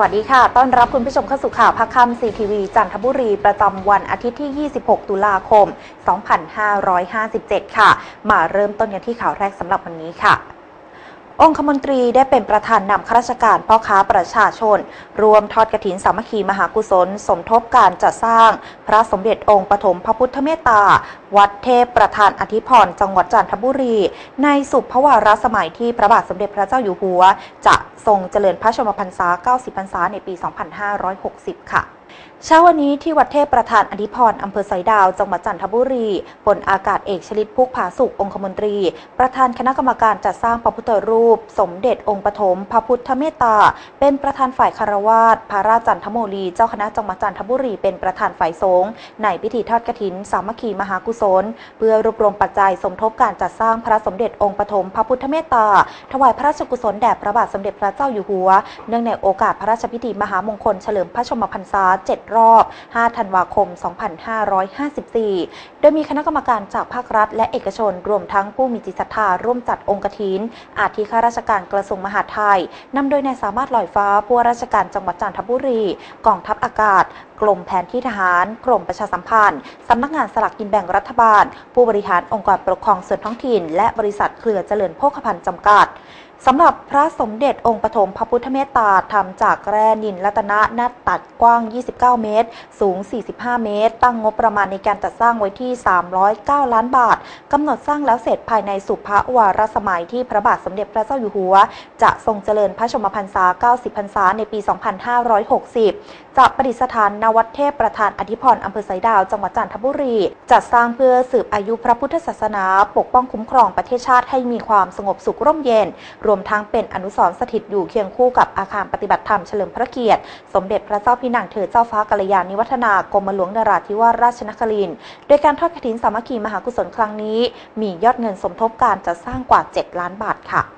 วัสดีค่ะ ต้อนรับคุณผู้ชมเข้าสู่ข่าวพักค่ำซีทีวีจันทบุรี ประจำวันอาทิตย์ที่ 26 ตุลาคม 2557 ค่ะ มาเริ่มต้นกันที่ข่าวแรกสำหรับวันนี้ค่ะ องคมนตรีได้เป็นประธานนำข้าราชการพ่อค้าประชาชน รวมทอดกระถินสามัคคีมหากุศล สมทบการจัดสร้าง พระสมเด็จองค์ปฐมพระพุทธเมตตา วัดเทพประธานอธิพรจังหวัดจันทบุรี ในสุภวาระสมัยที่พระบาทสมเด็จพระเจ้าอยู่หัว จะทรงเจริญพระชนมพรรษา 90 พรรษาในปี 2560 ค่ะเช้าวันนี้ที่วัดเทพประธานอธิพรอำเภอไสดาว จังหวัดจันทบุรีพลอากาศเอกชลิตพุกผาสุกองคมนตรี ประธานคณะกรรมการจัดสร้างพระพุทธรูปสมเด็จองค์ปฐมพระพุทธเมตตา เป็นประธานฝ่ายคารวาสพระราชจันทโมลี เจ้าคณะจังหวัดจันทบุรีเป็นประธานฝ่ายสงฆ์ในพิธีทอดกฐิน สามัคคีมหากุศล เพื่อรวบรวมปัจจัยสมทบการจัดสร้างพระสมเด็จองค์ปฐมพระพุทธเมตตา ถวายพระราชกุศลแด่พระบาทสมเด็จพระเจ้าอยู่หัว เนื่องในโอกาสพระราชพิธีมหามงคลเฉลิมพระชมพรรษา 7 รอบ 5 ธันวาคม 2554 โดยมีคณะกรรมการจากภาครัฐและเอกชนรวมทั้งผู้มีจิตศรัทธาร่วมจัดองค์กฐิน อาทิข้าราชการกระทรวงมหาดไทยนำโดยนายสามารถลอยฟ้าผู้ว่าราชการจังหวัดจันทบุรี กองทัพอากาศ กรมแผนที่ทหาร กรมประชาสัมพันธ์สำนักงานสลากกินแบ่งรัฐบาล ผู้บริหารองค์กรปกครองส่วนท้องถิ่น และบริษัทเครือเจริญโภคภัณฑ์จำกัด สำหรับพระสมเด็จองค์ปฐมพระพุทธเมตตาทำจากแร่นินรัตนะหน้าตัดกว้าง 29 เมตร สูง 45 เมตร ตั้งงบประมาณในการจัดสร้างไว้ที่ 309 ล้านบาทกำหนดสร้างแล้วเสร็จภายในสุภวารสมัยที่พระบาทสมเด็จพระเจ้าอยู่หัว จะทรงเจริญพระชมพรรษา 90 พรรษาในปี 2560 จะประดิษฐานณวัดเทพประธานอธิพรอำเภอไสดาวจังหวัดจันทบุรี จัดสร้างเพื่อสืบอายุพระพุทธศาสนา ปกป้องคุ้มครองประเทศชาติให้มีความสงบสุขร่มเย็นรวมทั้งเป็นอนุสรณ์สถิตอยู่เคียงคู่กับอาคารปฏิบัติธรรมเฉลิมพระเกียรติ สมเด็จพระเจ้าพี่นางเธอเจ้าฟ้ากัลยาณิวัฒนากรมหลวงนราธิวาสราชนครินทร์โดยการทอดกรถินสามัคคีมหากุศลครั้งนี้ มียอดเงินสมทบการจัดสร้างกว่า 7 ล้านบาทค่ะ